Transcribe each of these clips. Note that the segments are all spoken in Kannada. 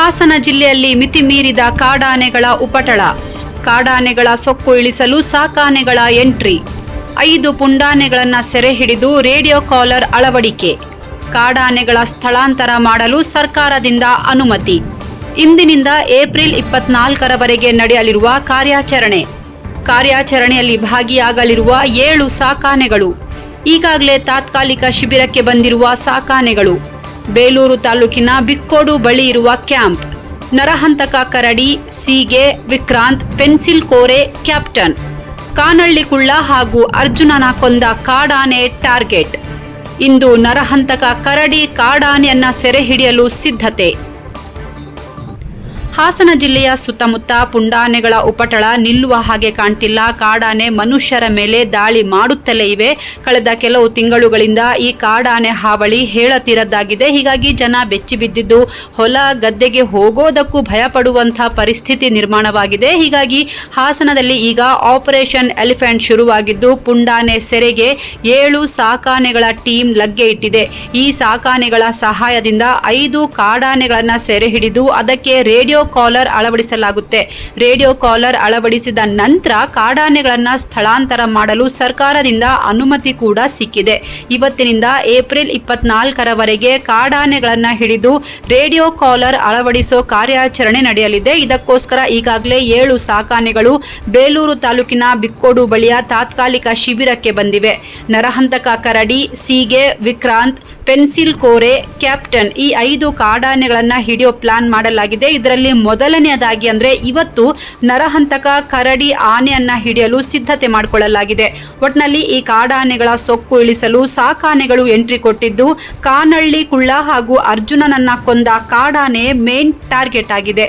ಹಾಸನ ಜಿಲ್ಲೆಯಲ್ಲಿ ಮಿತಿ ಮೀರಿದ ಕಾಡಾನೆಗಳ ಉಪಟಳ. ಕಾಡಾನೆಗಳ ಸೊಕ್ಕು ಇಳಿಸಲು ಸಾಕಾನೆಗಳ ಎಂಟ್ರಿ. ಐದು ಪುಂಡಾನೆಗಳನ್ನು ಸೆರೆ ಹಿಡಿದು ರೇಡಿಯೋ ಕಾಲರ್ ಅಳವಡಿಕೆ. ಕಾಡಾನೆಗಳ ಸ್ಥಳಾಂತರ ಮಾಡಲು ಸರ್ಕಾರದಿಂದ ಅನುಮತಿ. ಇಂದಿನಿಂದ ಏಪ್ರಿಲ್ ಇಪ್ಪತ್ನಾಲ್ಕರವರೆಗೆ ನಡೆಯಲಿರುವ ಕಾರ್ಯಾಚರಣೆ. ಕಾರ್ಯಾಚರಣೆಯಲ್ಲಿ ಭಾಗಿಯಾಗಲಿರುವ ಏಳು ಸಾಕಾನೆಗಳು. ಈಗಾಗಲೇ ತಾತ್ಕಾಲಿಕ ಶಿಬಿರಕ್ಕೆ ಬಂದಿರುವ ಸಾಕಾನೆಗಳು. ಬೇಲೂರು ತಾಲೂಕಿನ ಬಿಕ್ಕೋಡು ಬಳಿ ಇರುವ ಕ್ಯಾಂಪ್. ನರಹಂತಕ ಕರಡಿ, ಸೀಗೆ, ವಿಕ್ರಾಂತ್, ಪೆನ್ಸಿಲ್ ಕೋರೆ, ಕ್ಯಾಪ್ಟನ್. ಕಾನಳ್ಳಿ ಕುಳ್ಳ ಹಾಗೂ ಅರ್ಜುನನ ಕೊಂದ ಕಾಡಾನೆ ಟಾರ್ಗೆಟ್. ಇಂದು ನರಹಂತಕ ಕರಡಿ ಕಾಡಾನೆಯನ್ನ ಸೆರೆ ಹಿಡಿಯಲು ಸಿದ್ಧತೆ. ಹಾಸನ ಜಿಲ್ಲೆಯ ಸುತ್ತಮುತ್ತ ಪುಂಡಾನೆಗಳ ಉಪಟಳ ನಿಲ್ಲುವ ಹಾಗೆ ಕಾಣ್ತಿಲ್ಲ. ಕಾಡಾನೆ ಮನುಷ್ಯರ ಮೇಲೆ ದಾಳಿ ಮಾಡುತ್ತಲೇ ಇವೆ. ಕಳೆದ ಕೆಲವು ತಿಂಗಳುಗಳಿಂದ ಈ ಕಾಡಾನೆ ಹಾವಳಿ ಹೇಳತೀರದ್ದಾಗಿದೆ. ಹೀಗಾಗಿ ಜನ ಬೆಚ್ಚಿ ಬಿದ್ದಿದ್ದು ಹೊಲ ಗದ್ದೆಗೆ ಹೋಗೋದಕ್ಕೂ ಭಯಪಡುವಂತಹ ಪರಿಸ್ಥಿತಿ ನಿರ್ಮಾಣವಾಗಿದೆ. ಹೀಗಾಗಿ ಹಾಸನದಲ್ಲಿ ಈಗ ಆಪರೇಷನ್ ಎಲಿಫೆಂಟ್ ಶುರುವಾಗಿದ್ದು ಪುಂಡಾನೆ ಸೆರೆಗೆ ಏಳು ಸಾಕಾನೆಗಳ ಟೀಮ್ ಲಗ್ಗೆ ಇಟ್ಟಿದೆ. ಈ ಸಾಕಾನೆಗಳ ಸಹಾಯದಿಂದ ಐದು ಕಾಡಾನೆಗಳನ್ನು ಸೆರೆ ಹಿಡಿದು ಅದಕ್ಕೆ ರೇಡಿಯೋ ಕಾಲರ್ ಅಳವಡಿಸಲಾಗುತ್ತೆ. ರೇಡಿಯೋ ಕಾಲರ್ ಅಳವಡಿಸಿದ ನಂತರ ಕಾಡಾನೆಗಳನ್ನು ಸ್ಥಳಾಂತರ ಮಾಡಲು ಸರ್ಕಾರದಿಂದ ಅನುಮತಿ ಕೂಡ ಸಿಕ್ಕಿದೆ. ಇವತ್ತಿನಿಂದ ಏಪ್ರಿಲ್ ಇಪ್ಪತ್ನಾಲ್ಕರವರೆಗೆ ಕಾಡಾನೆಗಳನ್ನು ಹಿಡಿದು ರೇಡಿಯೋ ಕಾಲರ್ ಅಳವಡಿಸೋ ಕಾರ್ಯಾಚರಣೆ ನಡೆಯಲಿದೆ. ಇದಕ್ಕೋಸ್ಕರ ಈಗಾಗಲೇ ಏಳು ಸಾಕಾನೆಗಳು ಬೇಲೂರು ತಾಲೂಕಿನ ಬಿಕ್ಕೋಡು ಬಳಿಯ ತಾತ್ಕಾಲಿಕ ಶಿಬಿರಕ್ಕೆ ಬಂದಿವೆ. ನರಹಂತಕ ಕರಡಿ, ಸೀಗೆ, ವಿಕ್ರಾಂತ್ ಪೆನ್ಸಿಲ್ ಕೋರೆ, ಕ್ಯಾಪ್ಟನ್, ಈ ಐದು ಕಾಡಾನೆಗಳನ್ನು ಹಿಡಿಯೋ ಪ್ಲಾನ್ ಮಾಡಲಾಗಿದೆ. ಇದರಲ್ಲಿ ಮೊದಲನೆಯದಾಗಿ ಅಂದ್ರೆ ಇವತ್ತು ನರಹಂತಕ ಕರಡಿ ಆನೆಯನ್ನು ಹಿಡಿಯಲು ಸಿದ್ಧತೆ ಮಾಡಿಕೊಳ್ಳಲಾಗಿದೆ. ಒಟ್ನಲ್ಲಿ ಈ ಕಾಡಾನೆಗಳ ಸೊಕ್ಕು ಇಳಿಸಲು ಸಾಕಾನೆಗಳು ಎಂಟ್ರಿ ಕೊಟ್ಟಿದ್ದು, ಕಾನಳ್ಳಿ ಕುಳ್ಳ ಹಾಗೂ ಅರ್ಜುನನನ್ನ ಕೊಂದ ಕಾಡಾನೆ ಮೇನ್ ಟಾರ್ಗೆಟ್ ಆಗಿದೆ.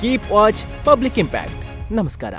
ಕೀಪ್ ವಾಚ್ ಪಬ್ಲಿಕ್ ಇಂಪ್ಯಾಕ್ಟ್ ನಮಸ್ಕಾರ